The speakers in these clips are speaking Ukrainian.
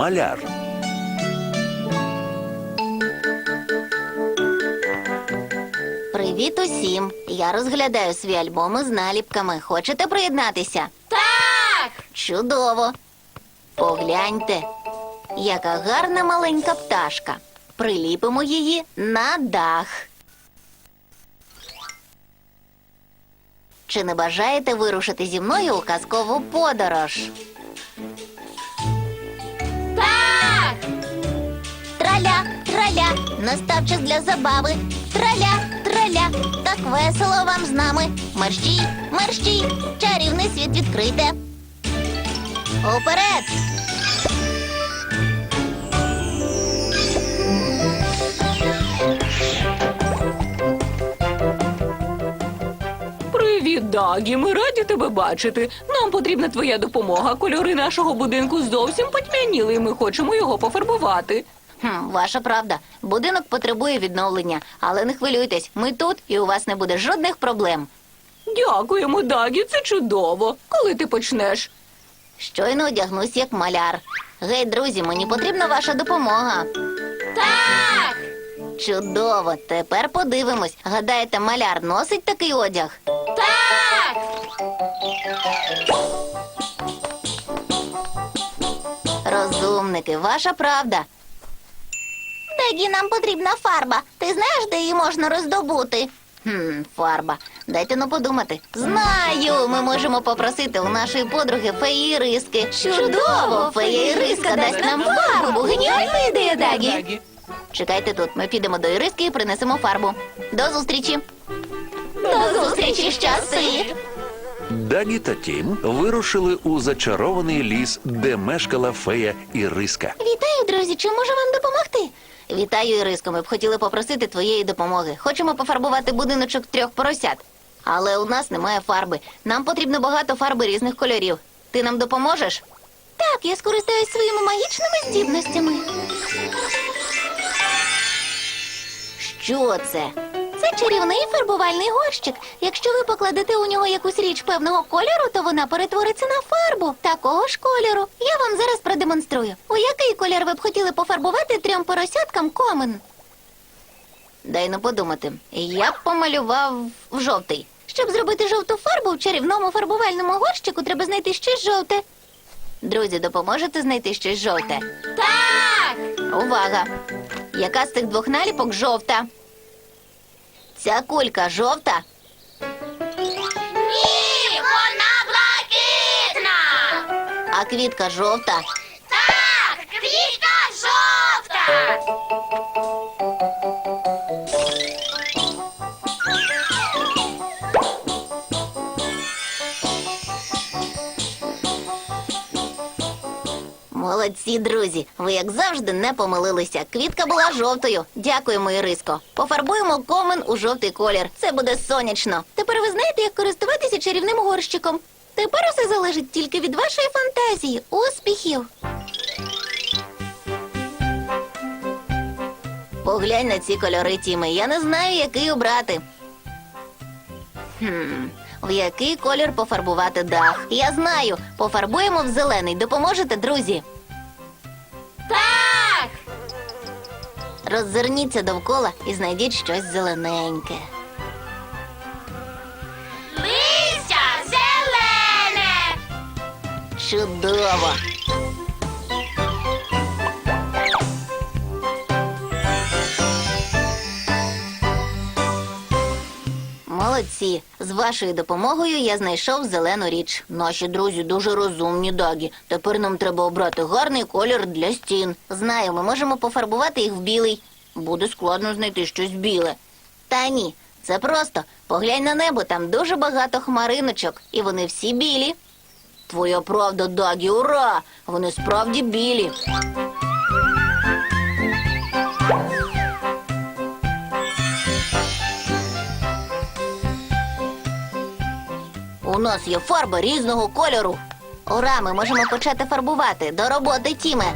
Маляр. Привіт усім! Я розглядаю свій альбоми з наліпками. Хочете приєднатися? Так! Чудово! Погляньте, яка гарна маленька пташка. Приліпимо її на дах. Чи не бажаєте вирушити зі мною у казкову подорож? Траля, траля, настав час для забави. Траля, траля, так весело вам з нами. Мерщій, мерщій, чарівний світ відкрите. Уперед! Привіт, Дагі. Ми раді тебе бачити. Нам потрібна твоя допомога. Кольори нашого будинку зовсім потьмяніли, і ми хочемо його пофарбувати. Хм, ваша правда. Будинок потребує відновлення, але не хвилюйтесь, ми тут і у вас не буде жодних проблем. Дякуємо, Дагі, це чудово. Коли ти почнеш? Щойно одягнусь як маляр. Гей, друзі, мені потрібна ваша допомога. Так! Чудово, тепер подивимось. Гадаєте, маляр носить такий одяг? Так! Розумники, ваша правда. Дегі, нам потрібна фарба. Ти знаєш, де її можна роздобути? Хм, фарба. Дайте ну подумати. Знаю, ми можемо попросити у нашої подруги феї Риски. Чудово! Фея Іриска дасть нам фарбу. Геніальна ідея, Дагі. Чекайте тут, ми підемо до Іриски і принесемо фарбу. До зустрічі. До зустрічі, щаси! Дагі та Тім вирушили у зачарований ліс, де мешкала фея Іриска. Вітаю, друзі. Чи можу вам допомогти? Вітаю, Іриско. Ми б хотіли попросити твоєї допомоги. Хочемо пофарбувати будиночок трьох поросят. Але у нас немає фарби. Нам потрібно багато фарби різних кольорів. Ти нам допоможеш? Так, я скористаюсь своїми магічними здібностями. Що це? Це чарівний фарбувальний горщик. Якщо ви покладете у нього якусь річ певного кольору, то вона перетвориться на фарбу такого ж кольору. Я вам зараз продемонструю. У який колір ви б хотіли пофарбувати трьом поросяткам комен? Дай ну подумати. Я б помалював в жовтий. Щоб зробити жовту фарбу в чарівному фарбувальному горщику, треба знайти щось жовте. Друзі, допоможете знайти щось жовте? Так! Увага! Яка з цих двох наліпок жовта? Ця кулька жовта. Ні, вона блакитна! А квітка жовта. Так! Квітка жовта! Молодці, друзі. Ви як завжди не помилилися. Квітка була жовтою. Дякуємо, Іриско. Пофарбуємо комен у жовтий колір. Це буде сонячно. Тепер ви знаєте, як користуватися чарівним горщиком. Тепер усе залежить тільки від вашої фантазії. Успіхів! Поглянь на ці кольори, Тіми. Я не знаю, який обрати. Хм, в який колір пофарбувати дах? Я знаю. Пофарбуємо в зелений. Допоможете, друзі? Роззирніться довкола і знайдіть щось зелененьке. Листя зелене! Чудово! Молодці! З вашою допомогою я знайшов зелену річ. Наші друзі дуже розумні, Дагі. Тепер нам треба обрати гарний колір для стін. Знаю, ми можемо пофарбувати їх в білий. Буде складно знайти щось біле. Та ні, це просто. Поглянь на небо, там дуже багато хмариночок, і вони всі білі. Твоя правда, Дагі, ура! Вони справді білі. Нас є фарба різного кольору. Ура, ми можемо почати фарбувати. До роботи, Тіме.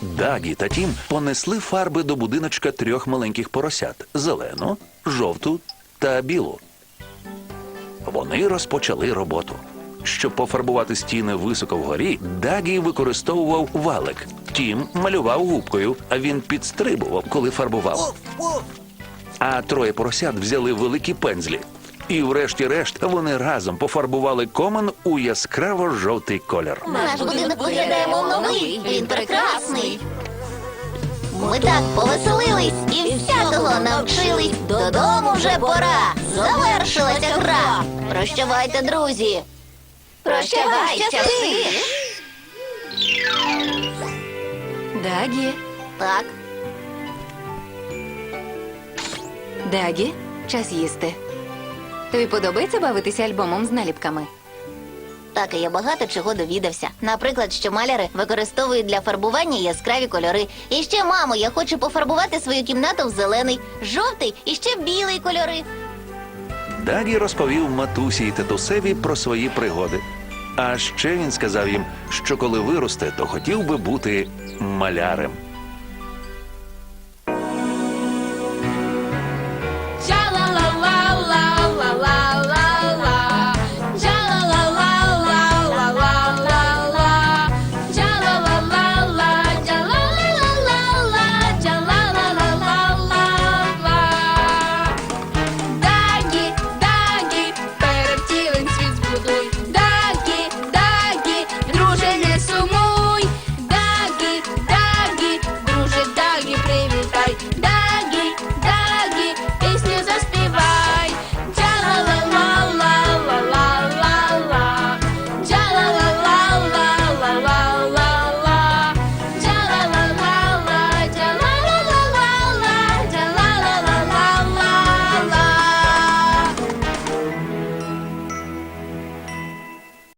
Дагі та Тім понесли фарби до будиночка трьох маленьких поросят зелену, жовту та білу. Вони розпочали роботу. Щоб пофарбувати стіни високо вгорі, Дагі використовував валик. Тім малював губкою, а він підстрибував, коли фарбував. А троє поросят взяли великі пензлі. І врешті-решт вони разом пофарбували комин у яскраво жовтий колір. Наш будинок виглядає мов новий. Він прекрасний. Ми так повеселились і всякого навчились. Додому вже пора. Завершилася гра. Прощавайте, друзі. Прощавай, часи. Дагі, Так, Дагі, час їсти. Тобі подобається бавитися альбомом з наліпками? так і я багато чого довідався. Наприклад, що маляри використовують для фарбування яскраві кольори. І ще, мамо, я хочу пофарбувати свою кімнату в зелений, жовтий і ще білий кольори. Дагі розповів матусі і татусеві про свої пригоди. А ще він сказав їм, що коли виросте, то хотів би бути малярем.